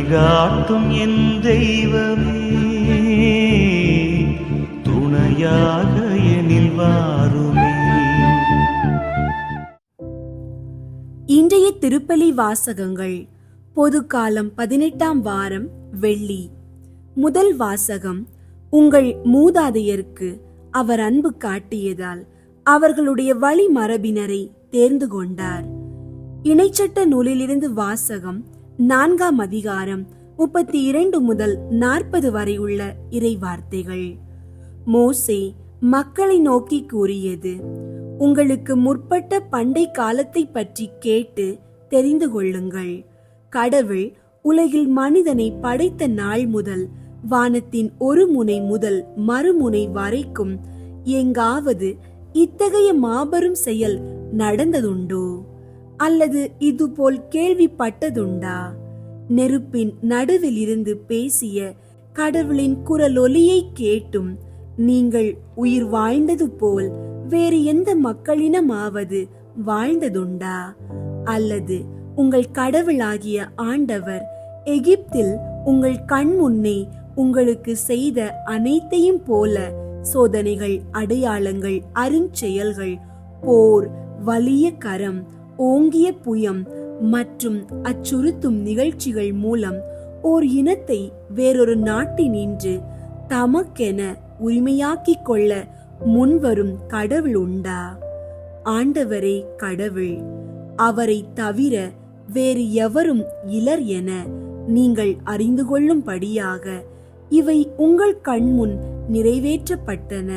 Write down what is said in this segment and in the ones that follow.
வழிகாட்டும் என் தெய்வமே. துணையாக எனில் வாருமே. இன்றைய திருப்பலி வாசகங்கள் பொதுக்காலம் பதினெட்டாம் வாரம் வெள்ளி. முதல் வாசகம் உங்கள் மூதாதையருக்கு அவர் அன்பு காட்டியதால் அவர்களுடைய வழி மரபினரை தேர்ந்து கொண்டார். இணைச்சட்ட நூலிலிருந்து வாசகம் நான்காம் அதிகாரம் முப்பத்தி இரண்டு முதல் நாற்பது வரை உள்ள இறை வார்த்தைகள் மோசே மக்களை நோக்கி கூறியது உங்களுக்கு முற்பட்ட பண்டை காலத்தை பற்றி கேட்டு தெரிந்து கொள்ளுங்கள். கடவுள் உலகில் மனிதனை படைத்த நாள் முதல் வானத்தின் ஒரு முனை முதல் மறுமுனை வரைக்கும் எங்காவது இத்தகைய மாபெரும் செயல் நடந்ததுண்டோ? அல்லது இதுபோல் கேள்விப்பட்டதுண்டா? நெருப்பின் நடுவில் இருந்து பேசிய கடவுளின் குரலொலியை கேட்டும் நீங்கள் உயிர் வாழ்ந்தது போல் வேறு எந்த மக்களினமாவது வாழ்ந்ததுண்டா? அல்லது உங்கள் கடவுளாகிய ஆண்டவர் எகிப்தில் உங்கள் கண் முன்னே உங்களுக்கு செய்த அனைத்தையும் போல சோதனைகள் அடையாளங்கள் அருஞ்செயல்கள் போர் வலிய கரம் ஓங்கிய புயம் மற்றும் அச்சுறுத்தும் நிகழ்ச்சிகள் மூலம் ஓர் இனத்தை வேறொரு நாட்டினின்று தமக்கென உரிமையாக்கிக் கொள்ள முன்வரும் கடவுள் உண்டா? ஆண்டவரே கடவுள் அவரை தவிர வேறு எவரும் இலர் என நீங்கள் அறிந்து கொள்ளும்படியாக இவை உங்கள் கண்முன் நிறைவேற்றப்பட்டன.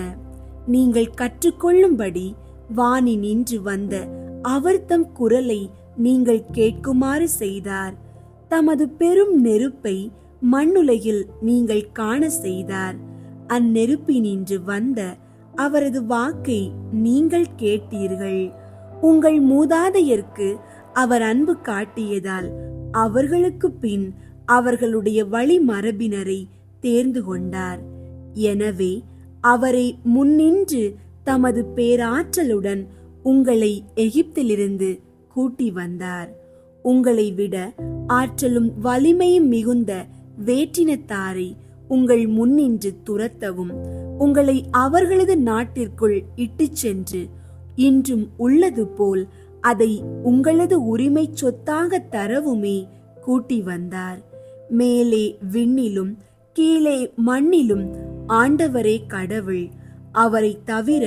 நீங்கள் கற்றுக்கொள்ளும்படி வானி நின்று வந்த அவர் தம் குரலை நீங்கள் கேட்குமாறு செய்தார். தமது பெரும் நெருப்பை மண்ணுலகில் நீங்கள் காண செய்தார். அந்நெருப்பினின்று வந்த அவரது வாக்கை நீங்கள் கேட்டீர்கள். உங்கள் மூதாதையர்க்கு அவர் அன்பு காட்டியதால் அவர்களுக்கு பின் அவர்களுடைய வழி மரபினரை தேர்ந்து கொண்டார். எனவே அவரை முன்னின்று தமது பேராற்றலுடன் உங்களை எகிப்திலிருந்து கூட்டி வந்தார். உங்களை விட ஆற்றலும் வலிமையும் மிகுந்த வேற்றினத்தாரை உங்கள் முன்னின்று துரத்தவும் உங்களை அவர்களது நாட்டிற்குள் இட்டுச் சென்று இன்றும் உள்ளது போல் அதை உங்களது உரிமை சொத்தாக தரவுமே கூட்டி வந்தார். மேலே விண்ணிலும் கீழே மண்ணிலும் ஆண்டவரே கடவுள் அவரை தவிர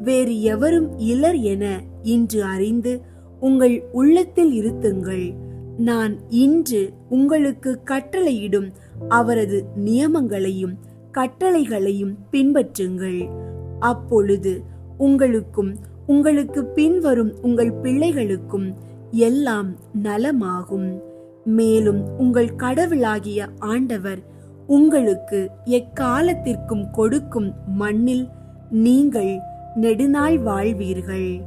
வேறு எவரும் இலர் என இன்று அறிந்து உங்கள் உள்ளத்தில் இருத்துங்கள். நான் இன்று உங்களுக்கு கட்டளையிடும் அவரது நியமங்களையும் கட்டளைகளையும் பின்பற்றுங்கள். அப்பொழுது உங்களுக்கும் உங்களுக்கு பின்வரும் உங்கள் பிள்ளைகளுக்கும் எல்லாம் நலமாகும். மேலும் உங்கள் கடவுளாகிய ஆண்டவர் உங்களுக்கு எக்காலத்திற்கும் கொடுக்கும் மண்ணில் நீங்கள் நெடுநாள் வாழ்வீர்கள்.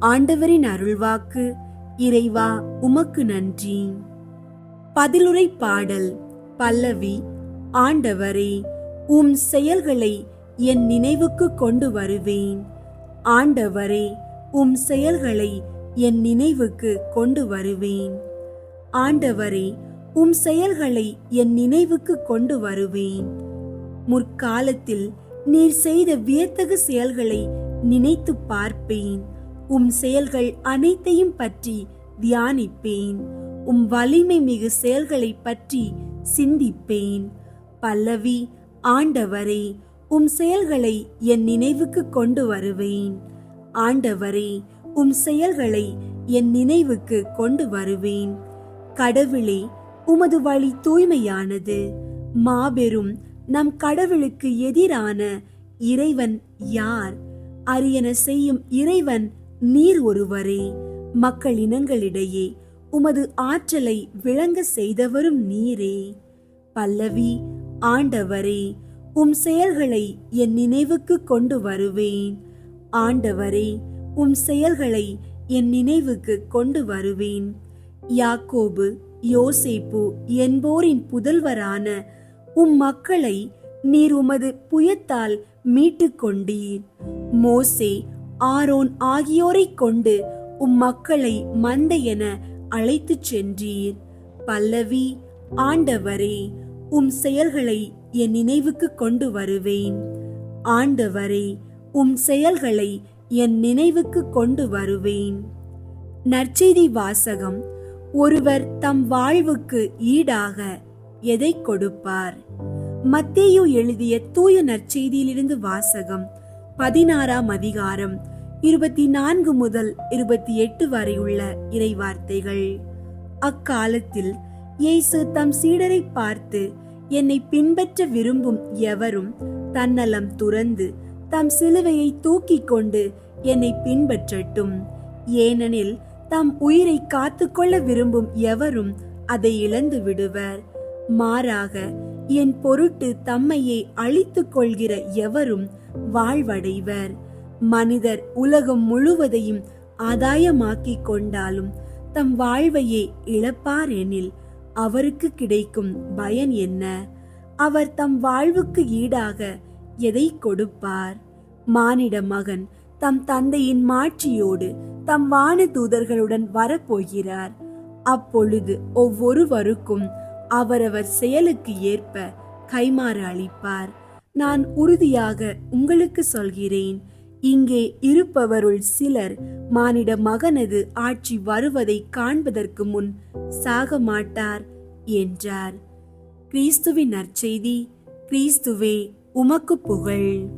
ஆண்டவரின் அருள்வாக்கு இறைவா உமக்கு நன்றி. பதிலுரை பாடல் பல்லவி ஆண்டவரே உம் செயல்களை என் நினைவுக்கு கொண்டு வருவேன். ஆண்டவரே உம் செயல்களை என் நினைவுக்கு கொண்டு வருவேன். ஆண்டவரே உம் செயல்களை என் நினைவுக்கு கொண்டு வருவேன். முற்காலத்தில் நீர் செய்த வியத்தகு செயல்களை நினைத்து பார்ப்பேன். உம் செயல்கள் அனைத்தையும் பற்றி தியானிப்பேன். உம் வலிமை மிகு செயல்களை பற்றி சிந்திப்பேன். பல்லவி ஆண்டவரே உம் செயல்களை என் நினைவுக்கு கொண்டு வருவேன். ஆண்டவரே உம் செயல்களை என் நினைவுக்கு கொண்டு வருவேன். கடவுளே உமது வழி தூய்மையானது. மாபெரும் நம் கடவுளுக்கு எதிரான இறைவன் யார்? அரியன செய்யும் இறைவன் நீர் ஒருவரே மக்கள் இனங்களிடையே உமது ஆற்றலை விளங்க செய்தவரும் நீரே. பல்லவி ஆண்டவரே உம் செயல்களை என் நினைவுக்கு கொண்டு வருவேன். ஆண்டவரே உம் செயல்களை என் நினைவுக்கு கொண்டு வருவேன். யாக்கோபு யோசேப்பு என்போரின் புதல்வரான உம் மக்களை நீர் உமது புயத்தால் மீட்டுக் கொண்டீர். மோசே ஆரோன் ஆகியோரைக் கொண்டு உம் மக்களை மந்தை என அழைத்துச் சென்றீர். பல்லவி ஆண்டவரே உம் செயல்களை என் நினைவுக்கு கொண்டு வருவேன். ஆண்டவரே உம் செயல்களை என் நினைவுக்கு கொண்டு வருவேன். நற்செய்தி வாசகம். ஒருவர் தம் வாழ்வுக்கு ஈடாக எதை கொடுப்பார்? மத்தேயு எழுதிய தூய நற்செய்தியிலிருந்து வாசகம். பதினாறாம் அதிகாரம் இருபத்தி நான்கு முதல் இருபத்தி எட்டு வரை உள்ள இறைவார்த்தைகள். அக்காலத்தில் இயேசு தம் சீடரை பார்த்து என்னை பின்பற்ற விரும்பும் எவரும் தன்னலம் துறந்து தம் சிலுவையை தூக்கிக் கொண்டு என்னை பின்பற்றட்டும். ஏனெனில் தம் உயிரை காத்துக்கொள்ள விரும்பும் எவரும் அதை இழந்து விடுவர். மாறாக என் பொருட்டு தம்மையே அழித்துக் கொள்கிற எவரும் வாழ்வடைவர். மனிதர் உலகம் முழுவதையும் ஆதாயமாக்கிக் கொண்டாலும் தம் வாழ்வையே இழப்பார் எனில் அவருக்கு கிடைக்கும் பயன் என்ன? அவர் தம் வாழ்வுக்கு ஈடாக எதை கொடுப்பார்? மானிட மகன் தம் தந்தையின் மாட்சியோடு தம் வான தூதர்களுடன் வரப்போகிறார். அப்பொழுது ஒவ்வொருவருக்கும் அவரவர் செயலுக்கு ஏற்ப கைமாறு அளிப்பார். நான் உறுதியாக உங்களுக்கு சொல்கிறேன். இங்கே இருப்பவருள் சிலர் மானிட மகனது ஆட்சி வருவதை காண்பதற்கு முன் சாக மாட்டார் என்றார். கிறிஸ்துவின் நற்செய்தி கிறிஸ்துவே உமக்கு புகழ்.